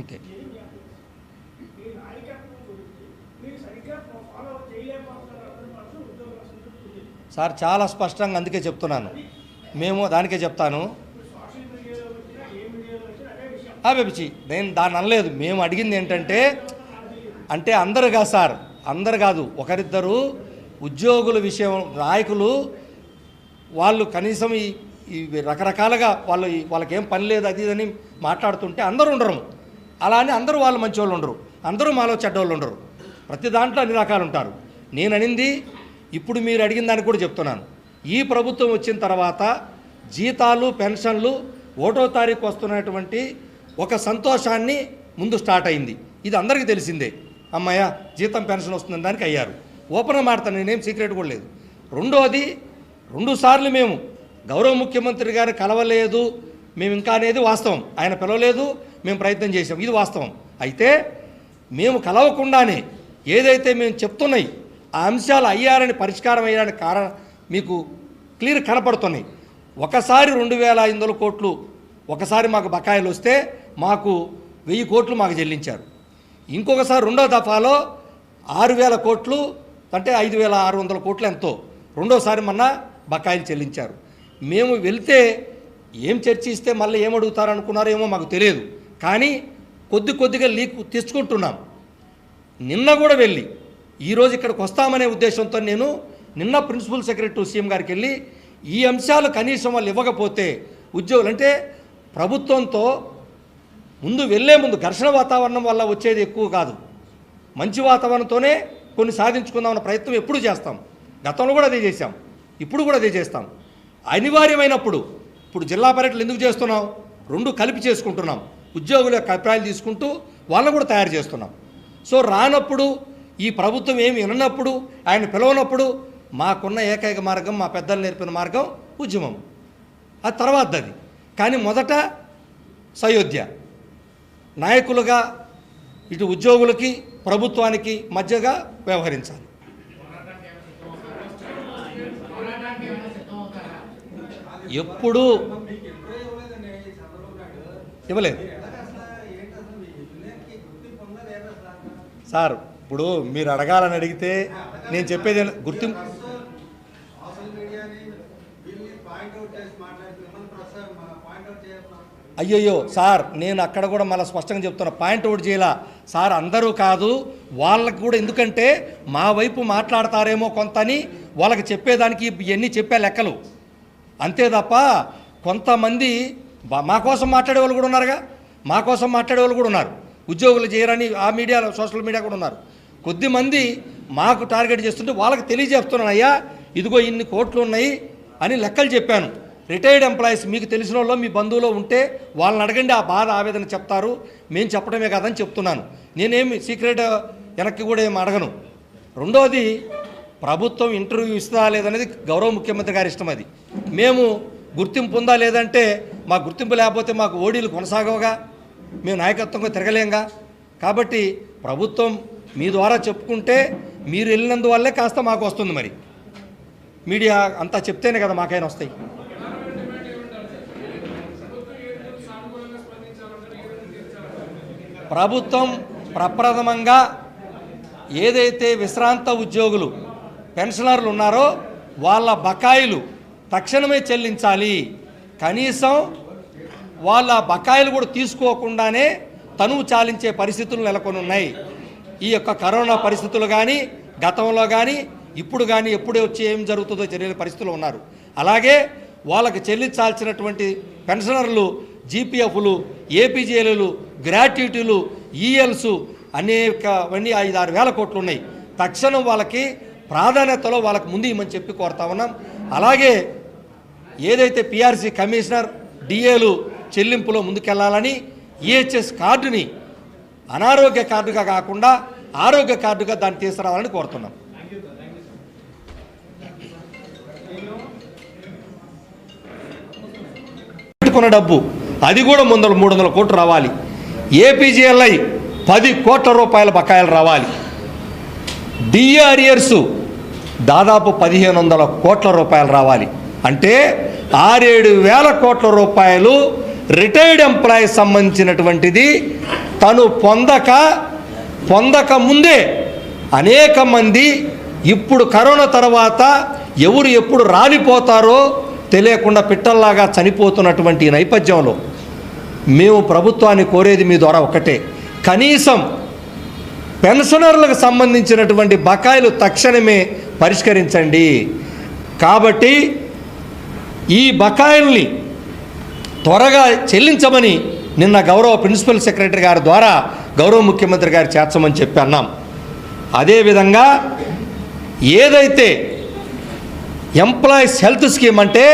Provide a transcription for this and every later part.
అంతే సార్ చాలా స్పష్టంగా అందుకే చెప్తున్నాను. మేము దానికే చెప్తాను. ఇప్పుడు ఆ నేను దాన్ని అనలేదు. మేము అడిగింది ఏంటంటే అంటే అందరు కాదు సార్ అందరు కాదు ఒకరిద్దరు ఉద్యోగుల విషయం నాయకులు వాళ్ళు కనీసం ఈ రకరకాలుగా వాళ్ళు వాళ్ళకేం పని లేదు అది ఇది అని మాట్లాడుతుంటే అందరూ ఉండరు. అలా అని అందరూ వాళ్ళు మంచివాళ్ళు ఉండరు. అందరూ మాలో చెడ్డవాళ్ళు ఉండరు. ప్రతి దాంట్లో అన్ని రకాలు ఉంటారు. నేను అనింది ఇప్పుడు మీరు అడిగిన దానికి కూడా చెప్తున్నాను. ఈ ప్రభుత్వం వచ్చిన తర్వాత జీతాలు పెన్షన్లు ఒకటో తారీఖు వస్తున్నటువంటి ఒక సంతోషాన్ని ముందు స్టార్ట్ అయింది. ఇది అందరికీ తెలిసిందే. అమ్మయ్య జీతం పెన్షన్ వస్తుందని దానికి అయ్యారు. ఓపెన్గా మాడతాను నేనేం సీక్రెట్ కూడా లేదు. రెండోది రెండు సార్లు మేము గౌరవ ముఖ్యమంత్రి గారు కలవలేదు. మేము ఇంకా అనేది వాస్తవం. ఆయన పిలవలేదు. మేము ప్రయత్నం చేసాం ఇది వాస్తవం. అయితే మేము కలవకుండానే ఏదైతే మేము చెప్తున్నాయి ఆ అంశాలు అయ్యారని పరిష్కారం అయ్యారని కారణం మీకు క్లియర్ కనపడుతున్నాయి. ఒకసారి రెండు వేల ఐదు వందల కోట్లు ఒకసారి మాకు బకాయిలు వస్తే మాకు వెయ్యి కోట్లు మాకు చెల్లించారు. ఇంకొకసారి రెండో దఫాలో ఆరు వేల కోట్లు అంటే ఐదు వేల ఆరు వందల కోట్లు ఎంతో. రెండోసారి మొన్న బకాయిలు చెల్లించారు. మేము వెళ్తే ఏం చర్చిస్తే మళ్ళీ ఏమడుగుతారనుకున్నారో ఏమో మాకు తెలియదు. కానీ కొద్ది కొద్దిగా లీక్ తెచ్చుకుంటున్నాం నిన్న కూడా వెళ్ళి ఈరోజు ఇక్కడికి వస్తామనే ఉద్దేశంతో నేను నిన్న ప్రిన్సిపల్ సెక్రటరీ సీఎం గారికి వెళ్ళి ఈ అంశాలు కనీసం వాళ్ళు ఇవ్వకపోతే ఉద్యోగులు అంటే ప్రభుత్వంతో ముందు వెళ్ళే ముందు ఘర్షణ వాతావరణం వల్ల వచ్చేది ఎక్కువ కాదు. మంచి వాతావరణంతోనే కొన్ని సాధించుకుందామన్న ప్రయత్నం ఎప్పుడు చేస్తాం. గతంలో కూడా అదే చేశాం. ఇప్పుడు కూడా అదే చేస్తాం. అనివార్యమైనప్పుడు ఇప్పుడు జిల్లా పర్యటనలు ఎందుకు చేస్తున్నాం రెండు కలిపి చేసుకుంటున్నాం. ఉద్యోగుల యొక్క అభిప్రాయాలు తీసుకుంటూ వాళ్ళని కూడా తయారు చేస్తున్నాం. సో రానప్పుడు ఈ ప్రభుత్వం ఏమి విననప్పుడు ఆయన పిలవనప్పుడు మాకున్న ఏకైక మార్గం మా పెద్దలు నేర్పిన మార్గం ఉద్యమం. అది తర్వాత అది కానీ మొదట సయోధ్య నాయకులుగా ఇటు ఉద్యోగులకి ప్రభుత్వానికి మధ్యగా వ్యవహరించాలి. ఎప్పుడు ఇవ్వలేదు. సార్ ఇప్పుడు మీరు అడగాలని అడిగితే నేను చెప్పేది గుర్తింపు అయ్యయ్యో సార్ నేను అక్కడ కూడా మళ్ళీ స్పష్టంగా చెప్తున్నా పాయింట్ అవుట్ చేయాల. సార్ అందరూ కాదు వాళ్ళకు కూడా ఎందుకంటే మా వైపు మాట్లాడతారేమో కొంత అని వాళ్ళకి చెప్పేదానికి ఇవన్నీ చెప్పే లెక్కలు. అంతే తప్ప కొంతమంది మా కోసం మాట్లాడే వాళ్ళు కూడా ఉన్నారుగా మా కోసం మాట్లాడే వాళ్ళు కూడా ఉన్నారు. ఉద్యోగులు చేయరని ఆ మీడియాలో సోషల్ మీడియా కూడా ఉన్నారు. కొద్దిమంది మాకు టార్గెట్ చేస్తుంటే వాళ్ళకి తెలియజేస్తున్నాను అయ్యా ఇదిగో ఇన్ని కోట్లు ఉన్నాయి అని లెక్కలు చెప్పాను. రిటైర్డ్ ఎంప్లాయీస్ మీకు తెలిసిన వాళ్ళు మీ బంధువులో ఉంటే వాళ్ళని అడగండి ఆ బాధ ఆవేదన చెప్తారు. మేము చెప్పడమే కాదని చెప్తున్నాను. నేనేమి సీక్రెట్ వెనక్కి కూడా ఏమి అడగను. రెండోది ప్రభుత్వం ఇంటర్వ్యూ ఇస్తుందా లేదనేది గౌరవ ముఖ్యమంత్రి గారి ఇష్టం అది. మేము గుర్తింపు ఉందా లేదంటే మా గుర్తింపు లేకపోతే మాకు ఓడీలు కొనసాగవుగా. మేము నాయకత్వంగా తిరగలేంగా? కాబట్టి ప్రభుత్వం మీ ద్వారా చెప్పుకుంటే మీరు వెళ్ళినందువల్లే కాస్త మాకు వస్తుంది మరి. మీడియా అంతా చెప్తేనే కదా మాకైనా వస్తాయి. ప్రభుత్వం ప్రప్రథమంగా ఏదైతే విశ్రాంత ఉద్యోగులు పెన్షనర్లు ఉన్నారో వాళ్ళ బకాయిలు తక్షణమే చెల్లించాలి. కనీసం వాళ్ళ బకాయిలు కూడా తీసుకోకుండానే తనువు చాలించే పరిస్థితులు నెలకొని ఉన్నాయి. ఈ యొక్క కరోనా పరిస్థితులు కానీ గతంలో కానీ ఇప్పుడు కానీ ఎప్పుడే వచ్చి ఏం జరుగుతుందో తెలియని పరిస్థితులు ఉన్నారు. అలాగే వాళ్ళకి చెల్లించాల్సినటువంటి పెన్షనర్లు జీపీఎఫ్లు ఏపీజీఎల్లు గ్రాట్యుటీలు ఈఎల్స్ అనేకవన్నీ ఐదు ఆరు వేల కోట్లు ఉన్నాయి. తక్షణం వాళ్ళకి ప్రాధాన్యతలో వాళ్ళకి ముందు ఇమ్మని చెప్పి కోరుతా ఉన్నాం. అలాగే ఏదైతే పిఆర్సీ కమిషనర్ డిఏలు చెల్లింపులో ముందుకెళ్ళాలని ఈహెచ్ఎస్ కార్డుని అనారోగ్య కార్డుగా కాకుండా ఆరోగ్య కార్డుగా దాన్ని తీసుకురావాలని కోరుతున్నాం. పెట్టుకున్న డబ్బు అది కూడా ముందర మూడు వందల కోట్లు రావాలి. ఏపీజీఎల్ఐ పది కోట్ల రూపాయల బకాయిలు రావాలి. డిఆర్ఇయర్స్ దాదాపు పదిహేను వందల కోట్ల రూపాయలు రావాలి. అంటే ఆరేడు వేల కోట్ల రూపాయలు రిటైర్డ్ ఎంప్లాయీ సంబంధించినటువంటిది తను పొందక పొందక ముందే అనేక మంది ఇప్పుడు కరోనా తర్వాత ఎవరు ఎప్పుడు రాలిపోతారో తెలియకుండా పిట్టల్లాగా చనిపోతున్నటువంటి ఈ నేపథ్యంలో మేము ప్రభుత్వాన్ని కోరేది మీ ద్వారా ఒకటే. కనీసం పెన్షనర్లకు సంబంధించినటువంటి బకాయిలు తక్షణమే పరిష్కరించండి. కాబట్టి ఈ బకాయిల్ని త్వరగా చెల్లించమని నిన్న గౌరవ ప్రిన్సిపల్ సెక్రటరీ గారి ద్వారా గౌరవ ముఖ్యమంత్రి గారు చేర్చమని చెప్పి అన్నాం. అదేవిధంగా ఏదైతే ఎంప్లాయీస్ హెల్త్ స్కీమ్ అంటే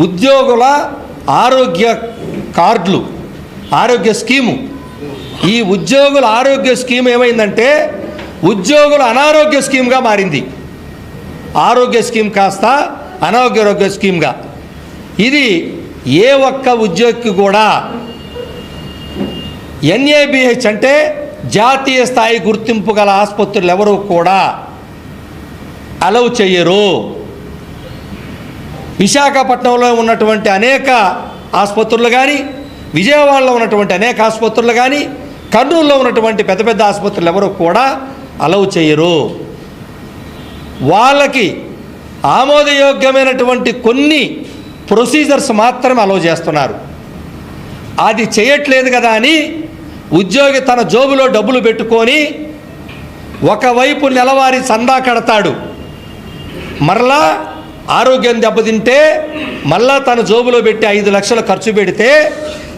ఉద్యోగుల ఆరోగ్య కార్డులు ఆరోగ్య స్కీము ఈ ఉద్యోగుల ఆరోగ్య స్కీమ్ ఏమైందంటే ఉద్యోగుల అనారోగ్య స్కీమ్గా మారింది. ఆరోగ్య స్కీమ్ కాస్త అనారోగ్య స్కీమ్గా. ఇది ఏ ఒక్క ఉద్యోగికి కూడా ఎన్ఏబిహెచ్ అంటే జాతీయ స్థాయి గుర్తింపు గల ఆసుపత్రులు ఎవరు కూడా అలౌ చేయరు విశాఖపట్నంలో ఉన్నటువంటి అనేక ఆసుపత్రులు కానీ విజయవాడలో ఉన్నటువంటి అనేక ఆసుపత్రులు కానీ కర్నూలులో ఉన్నటువంటి పెద్ద పెద్ద ఆసుపత్రులు ఎవరు కూడా అలౌ చేయరు వాళ్ళకి ఆమోదయోగ్యమైనటువంటి కొన్ని ప్రొసీజర్స్ మాత్రమే అలో చేస్తున్నారు. అది చేయట్లేదు కదా అని ఉద్యోగి తన జోబులో డబ్బులు పెట్టుకొని ఒకవైపు నెలవారీ చందా కడతాడు. మరలా ఆరోగ్యం దెబ్బతింటే మళ్ళా తన జోబులో పెట్టి ఐదు లక్షలు ఖర్చు పెడితే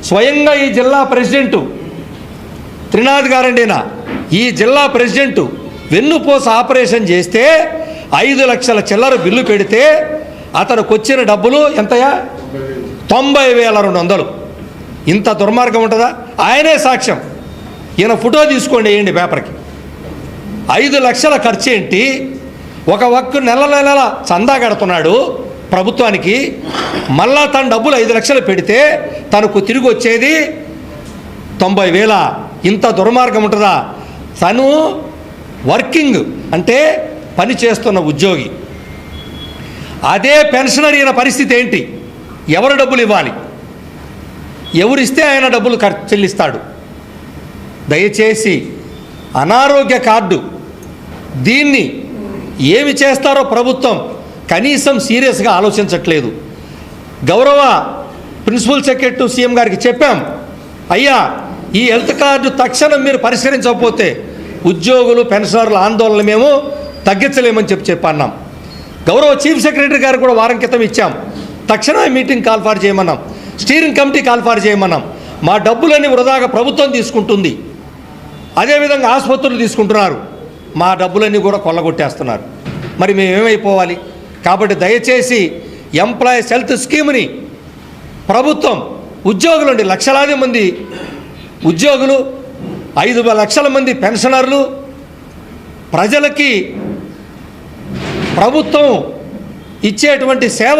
స్వయంగా ఈ జిల్లా ప్రెసిడెంటు త్రినాథ్ గారండినా? ఈ జిల్లా ప్రెసిడెంటు వెన్నుపోస ఆపరేషన్ చేస్తే ఐదు లక్షల చిల్లర బిల్లు పెడితే అతనికి వచ్చిన డబ్బులు ఎంతయా తొంభై వేల రెండు వందలు. ఇంత దుర్మార్గం ఉంటుందా? ఆయనే సాక్ష్యం. ఈయన ఫోటో తీసుకోండి వేయండి పేపర్కి. ఐదు లక్షల ఖర్చు ఏంటి ఒక ఒక్క నెల నెల చందా కడుతున్నాడు ప్రభుత్వానికి. మళ్ళా తన డబ్బులు ఐదు లక్షలు పెడితే తనకు తిరిగి వచ్చేది తొంభై వేల. ఇంత దుర్మార్గం ఉంటుందా? తను వర్కింగ్ అంటే పని చేస్తున్న ఉద్యోగి. అదే పెన్షనర్ అయిన పరిస్థితి ఏంటి? ఎవరు డబ్బులు ఇవ్వాలి? ఎవరిస్తే ఆయన డబ్బులు ఖర్చు చెల్లిస్తాడు? దయచేసి అనారోగ్య కార్డు దీన్ని ఏమి చేస్తారో ప్రభుత్వం కనీసం సీరియస్గా ఆలోచించట్లేదు. గౌరవ ప్రిన్సిపల్ సెక్రటరీ సీఎం గారికి చెప్పాం అయ్యా ఈ హెల్త్ కార్డు తక్షణం మీరు పరిష్కరించకపోతే ఉద్యోగులు పెన్షనర్ల ఆందోళన మేము తగ్గించలేమని చెప్పి చెప్పన్నాం. గౌరవ చీఫ్ సెక్రటరీ గారు కూడా వారం క్రితం ఇచ్చాం. తక్షణమే మీటింగ్ కాల్ఫార్ చేయమన్నాం. స్టీరింగ్ కమిటీ కాల్ఫార్ చేయమన్నాం. మా డబ్బులన్నీ వృధాగా ప్రభుత్వం తీసుకుంటుంది. అదేవిధంగా ఆసుపత్రులు తీసుకుంటున్నారు. మా డబ్బులన్నీ కూడా కొల్లగొట్టేస్తున్నారు. మరి మేమేమైపోవాలి కాబట్టి దయచేసి ఎంప్లాయీస్ హెల్త్ స్కీమ్ని ప్రభుత్వం ఉద్యోగులు లక్షలాది మంది ఉద్యోగులు ఐదు లక్షల మంది పెన్షనర్లు ప్రజలకి ప్రభుత్వం ఇచ్చేటువంటి సేవ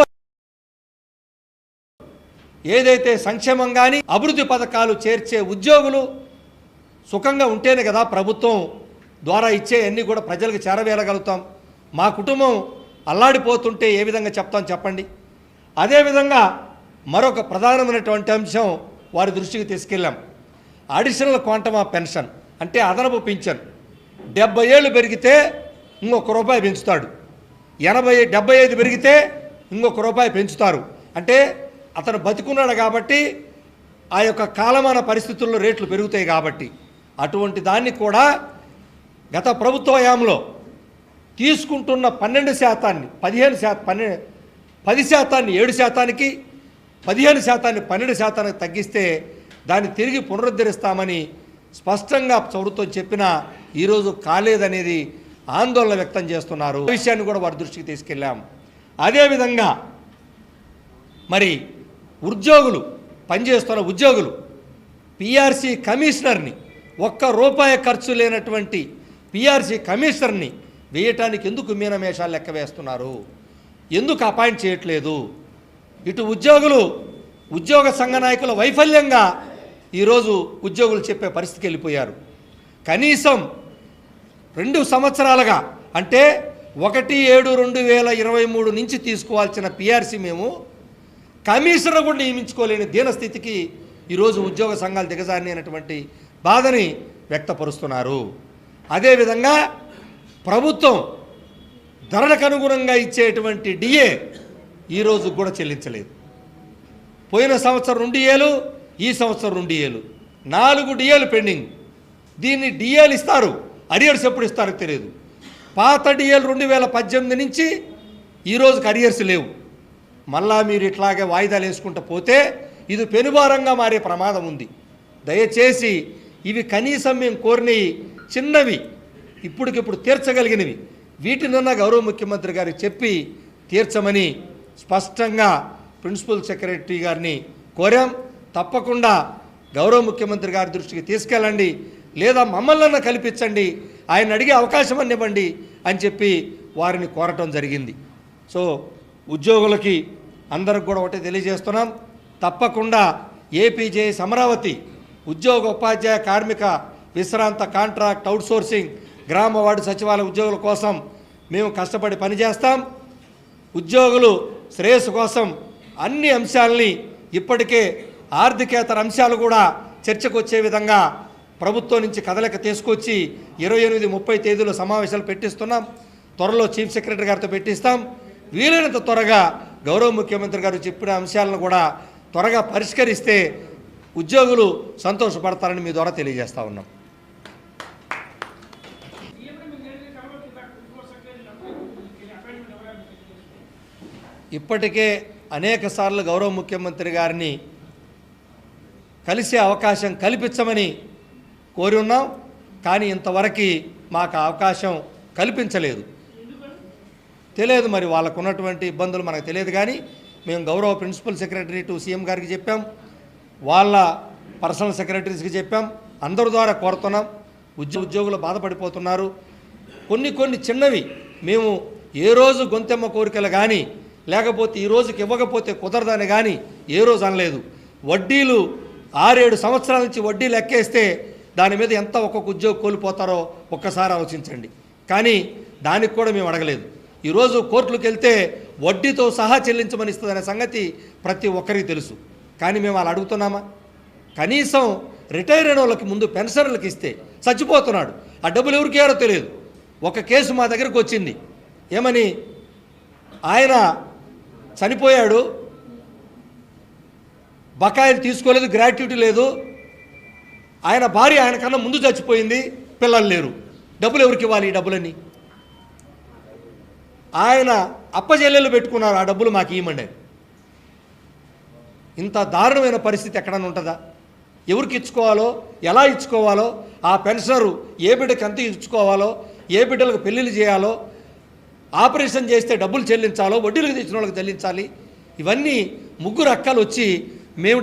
ఏదైతే సంక్షేమం కానీ అభివృద్ధి పథకాలు చేర్చే ఉద్యోగులు సుఖంగా ఉంటేనే కదా ప్రభుత్వం ద్వారా ఇచ్చే అన్నీ కూడా ప్రజలకు చేరవేయగలుగుతాం మా కుటుంబం అల్లాడిపోతుంటే ఏ విధంగా చెప్తాం చెప్పండి. అదేవిధంగా మరొక ప్రధానమైనటువంటి అంశం వారి దృష్టికి తీసుకెళ్ళాం. అడిషనల్ క్వాంటమ్ ఆఫ్ పెన్షన్ అంటే అదనపు పింఛన్. డెబ్బై ఏళ్ళు పెరిగితే ఇంకొక రూపాయి పెంచుతాడు. ఎనభై డెబ్బై ఐదు పెరిగితే ఇంకొక రూపాయి పెంచుతారు. అంటే అతను బతికున్నాడు కాబట్టి ఆ యొక్క కాలమాన పరిస్థితుల్లో రేట్లు పెరుగుతాయి కాబట్టి అటువంటి దాన్ని కూడా గత ప్రభుత్వ హయాంలో తీసుకుంటున్న పన్నెండు శాతాన్ని పదిహేను శాతం పన్నెండు పది శాతాన్ని ఏడు శాతానికి పదిహేను శాతాన్ని పన్నెండు శాతానికి తగ్గిస్తే దాన్ని తిరిగి పునరుద్ధరిస్తామని స్పష్టంగా ప్రభుత్వం చెప్పినా ఈరోజు కాలేదనేది ఆందోళన వ్యక్తం చేస్తున్నారు. విషయాన్ని కూడా వారి దృష్టికి తీసుకెళ్ళాం. అదేవిధంగా మరి ఉద్యోగులు పనిచేస్తున్న ఉద్యోగులు పిఆర్సీ కమిషనర్ని ఒక్క రూపాయి ఖర్చు లేనటువంటి పిఆర్సీ కమిషనర్ని వేయటానికి ఎందుకు మీనమేషాలు లెక్క వేస్తున్నారు? ఎందుకు అపాయింట్ చేయట్లేదు? ఇటు ఉద్యోగులు ఉద్యోగ సంఘ నాయకుల వైఫల్యంగా ఈరోజు ఉద్యోగులు చెప్పే పరిస్థితికి వెళ్ళిపోయారు. కనీసం రెండు సంవత్సరాలుగా. అంటే ఒకటి ఏడు రెండు వేల ఇరవై మూడు నుంచి తీసుకోవాల్సిన పిఆర్సీ మేము కమిషనర్ కూడా నియమించుకోలేని దీనస్థితికి ఈరోజు ఉద్యోగ సంఘాలు దిగజారినటువంటి బాధని వ్యక్తపరుస్తున్నారు. అదేవిధంగా ప్రభుత్వం ధరలకు అనుగుణంగా ఇచ్చేటువంటి డిఏ ఈరోజు కూడా చెల్లించలేదు. పోయిన సంవత్సరం రెండు ఏలు ఈ సంవత్సరం రెండు ఏలు నాలుగు డిఏలు పెండింగ్. దీన్ని డిఏలు ఇస్తారు. అరియర్స్ ఎప్పుడు ఇస్తారో తెలియదు. పాత డిఎల్ రెండు వేల పద్దెనిమిది నుంచి ఈరోజుకి అరియర్స్ లేవు. మళ్ళా మీరు ఇట్లాగే వాయిదాలు వేసుకుంటూ పోతే ఇది పెనుభారంగా మారే ప్రమాదం ఉంది. దయచేసి ఇవి కనీసం మేము కోరినవి చిన్నవి ఇప్పటికిప్పుడు తీర్చగలిగినవి. వీటినన్నా గౌరవ ముఖ్యమంత్రి గారికి చెప్పి తీర్చమని స్పష్టంగా ప్రిన్సిపల్ సెక్రటరీ గారిని కోరాం. తప్పకుండా గౌరవ ముఖ్యమంత్రి గారి దృష్టికి తీసుకెళ్ళండి. లేదా మమ్మల్ని కల్పించండి. ఆయన అడిగే అవకాశం అనివ్వండి అని చెప్పి వారిని కోరటం జరిగింది. సో ఉద్యోగులకి అందరికి కూడా ఒకటి తెలియజేస్తున్నాం. తప్పకుండా ఏపీజేఎస్ అమరావతి ఉద్యోగ ఉపాధ్యాయ కార్మిక విశ్రాంత కాంట్రాక్ట్ అవుట్సోర్సింగ్ గ్రామ వార్డు సచివాలయ ఉద్యోగుల కోసం మేము కష్టపడి పనిచేస్తాం. ఉద్యోగులు శ్రేయస్సు కోసం అన్ని అంశాలని ఇప్పటికే ఆర్థికేతర అంశాలు కూడా చర్చకు వచ్చే విధంగా ప్రభుత్వం నుంచి కదలిక తీసుకొచ్చి ఇరవై ఎనిమిది ముప్పై తేదీలో సమావేశాలు పెట్టిస్తున్నాం. త్వరలో చీఫ్ సెక్రటరీ గారితో పెట్టిస్తాం. వీలైనంత త్వరగా గౌరవ ముఖ్యమంత్రి గారు చెప్పిన అంశాలను కూడా త్వరగా పరిష్కరిస్తే ఉద్యోగులు సంతోషపడతారని మీ ద్వారా తెలియజేస్తా ఉన్నాం. ఇప్పటికే అనేక సార్లు గౌరవ ముఖ్యమంత్రి గారిని కలిసే అవకాశం కల్పించమని కోరి ఉన్నాం కానీ ఇంతవరకు మాకు అవకాశం కల్పించలేదు. తెలియదు మరి వాళ్ళకు ఉన్నటువంటి ఇబ్బందులు మనకు తెలియదు కానీ మేము గౌరవ ప్రిన్సిపల్ సెక్రటరీ టు సీఎం గారికి చెప్పాం వాళ్ళ పర్సనల్ సెక్రటరీస్కి చెప్పాం అందరి ద్వారా కోరుతున్నాం ఉద్యోగ ఉద్యోగులు బాధపడిపోతున్నారు. కొన్ని కొన్ని చిన్నవి మేము ఏ రోజు గొంతెమ్మ కోరికలు కానీ లేకపోతే ఈ రోజుకి ఇవ్వకపోతే కుదరదని కానీ ఏ రోజు అనలేదు. వడ్డీలు ఆరేడు సంవత్సరాల నుంచి వడ్డీ లెక్కేస్తే దాని మీద ఎంత ఒక్కొక్క ఉద్యోగం కోల్పోతారో ఒక్కసారి ఆలోచించండి. కానీ దానికి కూడా మేము అడగలేదు. ఈరోజు కోర్టులకు వెళ్తే వడ్డీతో సహా చెల్లించమని ఇస్తుందనే సంగతి ప్రతి ఒక్కరికి తెలుసు. కానీ మేము అలా అడుగుతున్నామా? కనీసం రిటైర్ అయిన వాళ్ళకి ముందు పెన్షనర్లకు ఇస్తే చచ్చిపోతున్నాడు. ఆ డబ్బులు ఎవరికి ఏరో తెలియదు. ఒక కేసు మా దగ్గరకు వచ్చింది. ఏమని? ఆయన చనిపోయాడు. బకాయిలు తీసుకోలేదు గ్రాట్యుటీ లేదు. ఆయన భార్య ఆయన కన్నా ముందు చచ్చిపోయింది పిల్లలు లేరు. డబ్బులు ఎవరికి ఇవ్వాలి ఈ డబ్బులన్నీ? ఆయన అప్పజెల్లెలు పెట్టుకున్నారు ఆ డబ్బులు మాకు ఇవ్వమండి. ఇంత దారుణమైన పరిస్థితి ఎక్కడన్నా ఉంటుందా? ఎవరికి ఇచ్చుకోవాలో ఎలా ఇచ్చుకోవాలో ఆ పెన్షనరు ఏ బిడ్డకి ఎంత ఇచ్చుకోవాలో ఏ బిడ్డలకు పెళ్ళిళ్ళు చేయాలో ఆపరేషన్ చేస్తే డబ్బులు చెల్లించాలో వడ్డీలకు తెచ్చిన వాళ్ళకి చెల్లించాలి ఇవన్నీ ముగ్గురు అక్కలు వచ్చి మేము